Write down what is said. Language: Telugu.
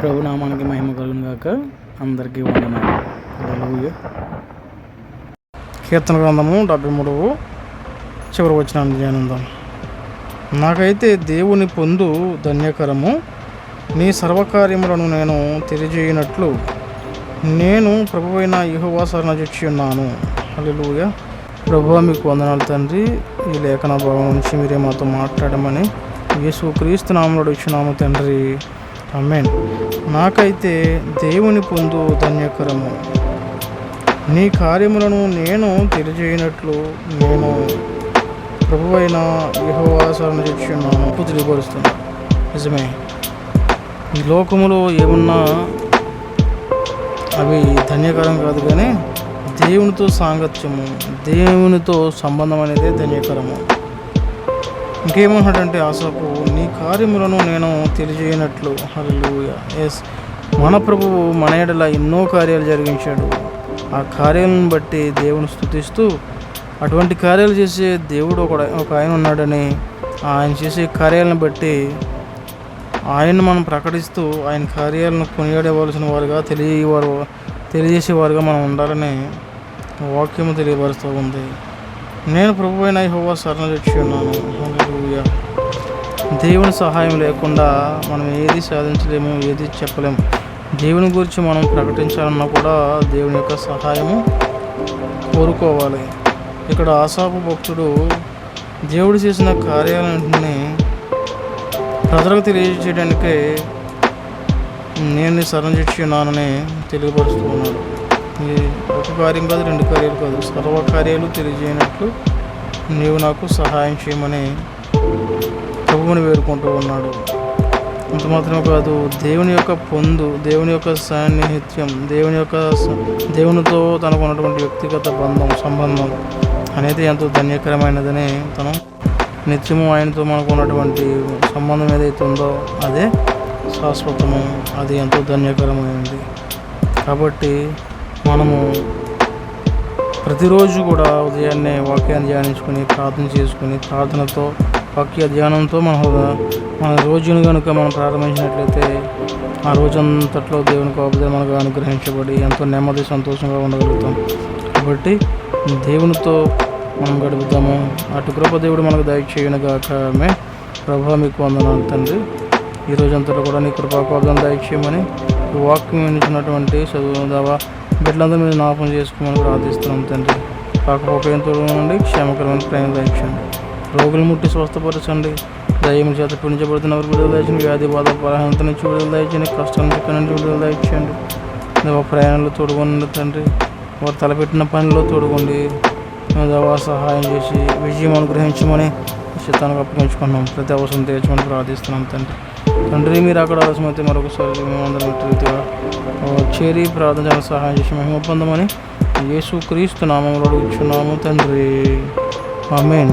ప్రభు నామానికి మహిమ కలుగును గాక. అందరికీ వందనాలు. కీర్తన గ్రంథము డెబ్బై మూడవ చివరి వచ్చిన ధ్యానందం నాకైతే దేవుని పొందు ధన్యకరము. నీ సర్వకార్యములను నేను తెలియజేయనట్లు నేను ప్రభువైన యెహోవా శరణ చొచ్చి ఉన్నాను. హల్లెలూయా. ప్రభు మీకు వందనాలు తండ్రి. ఈ లేఖన భావం నుంచి మీరే మాతో మాట్లాడమని యేసు క్రీస్తు నామంలో ఇచ్చినాము తండ్రి. అమ్మేన్ నాకైతే దేవుని పొందు ధన్యకరము. నీ కార్యములను నేను తెలియజేయనట్లు నేను ప్రభువైన యెహోవా చేస్తున్నాను చొచ్చి నిజమే. ఈ లోకములో ఏమున్నా అవి ధన్యకరం కాదు కానీ దేవునితో సాంగత్యము దేవునితో సంబంధం అనేది ధన్యకరము. ఇంకేమన్నాడంటే ఆశకు కార్యములను నేను తెలియజేయనట్లు. హల్లెలూయా. ఎస్ మన ప్రభువు మన ఎడల ఎన్నో కార్యాలు జరిగించాడు. ఆ కార్యాలను బట్టి దేవుని స్థుతిస్తూ అటువంటి కార్యాలు చేసే దేవుడు ఒక ఒక ఆయన ఉన్నాడని ఆయన చేసే కార్యాలను బట్టి ఆయన్ని మనం ప్రకటిస్తూ ఆయన కార్యాలను కొనియాడేవలసిన వారుగా తెలియవారు తెలియజేసేవారుగా మనం ఉండాలని వాక్యము తెలియపరుస్తూ ఉంది. నేను ప్రభు అయిన హోవా శరణ తెచ్చి ఉన్నాను దేవుని సహాయం లేకుండా మనం ఏది సాధించలేము ఏది చెప్పలేము. దేవుని గురించి మనం ప్రకటించాలన్నా కూడా దేవుని యొక్క సహాయము కోరుకోవాలి. ఇక్కడ ఆశాపు భక్తుడు దేవుడు చేసిన కార్యాలన్నింటినీ ప్రజలకు తెలియజేయడానికే నేను నీ శరణ్ చేసి తెలియపరుస్తూ ఉన్నాడు. ఇది ఒక కార్యం కాదు రెండు కార్యాలు కాదు. సర్వ కార్యాలు తెలియజేయనట్లు నీవు నాకు సహాయం చేయమని ప్రభువుని వేడుకుంటూ ఉన్నాడు. అంత మాత్రమే కాదు దేవుని యొక్క పొందు దేవుని యొక్క సాన్నిహిత్యం దేవుని యొక్క దేవునితో తనకు ఉన్నటువంటి వ్యక్తిగత బంధం సంబంధం అనేది ఎంతో ధన్యకరమైనదని తను నిత్యము ఆయనతో మనకు ఉన్నటువంటి సంబంధం ఏదైతే ఉందో అదే శాశ్వతము. అది ఎంతో ధన్యకరమైనది. కాబట్టి మనము ప్రతిరోజు కూడా ఉదయాన్నే వాక్యాన్ని ధ్యానించుకుని ప్రార్థన చేసుకుని ప్రార్థనతో వాక్య ధ్యానంతో మన మన రోజును కనుక మనం ప్రారంభించినట్లయితే ఆ రోజంతట్లో దేవుని కాపుదే మనకు అనుగ్రహించబడి ఎంతో నెమ్మది సంతోషంగా ఉండగలుగుతాం. కాబట్టి దేవునితో మనం గడుపుతాము. అటు కృప దేవుడు మనకు దయచేయనుగాక. ఆమె. ప్రభా మీకు వందనాలు తండ్రి. ఈ రోజంతలో కూడా నీ కృపాపాదం దయచేయమని ఈ వాక్యం వినిచినటువంటి చదువుదావా బిడ్డలందరూ మీరు జ్ఞాపం చేసుకోమని ప్రార్థిస్తున్నాం తండ్రి. పాకపోకయంతో నుండి క్షేమకరమైన ప్రయాణం దయచేయండి. రోగులు ముట్టి స్వస్థపరచండి. దయ్యం చేత పీడించబడుతున్న వారికి విడుదల దయచండి వ్యాధి బాధ బలహీనత నుంచి విడుదల దయచండి కష్టం నుంచి నుంచి విడుదల దయచేయండి. దేవా ప్రయాణంలో తోడుకోండి తండ్రి. వారు తలపెట్టిన పనిలో తోడుకోండి దేవా సహాయం చేసి విజయం అనుగ్రహించమని చిత్తానికి అప్పగించుకున్నాం. ప్రతి అవసరం తీర్చమని ప్రార్థిస్తున్నాం తండ్రి. తండ్రి మీరు అక్కడ అవసరమైతే మరొకసారి మేమందరం రీతిగా చేరి ప్రార్థన సహాయం చేసి మహిమ పొందమని యేసు క్రీస్తు నామంలో అడుగుచున్నాము తండ్రి. ఆమెన్.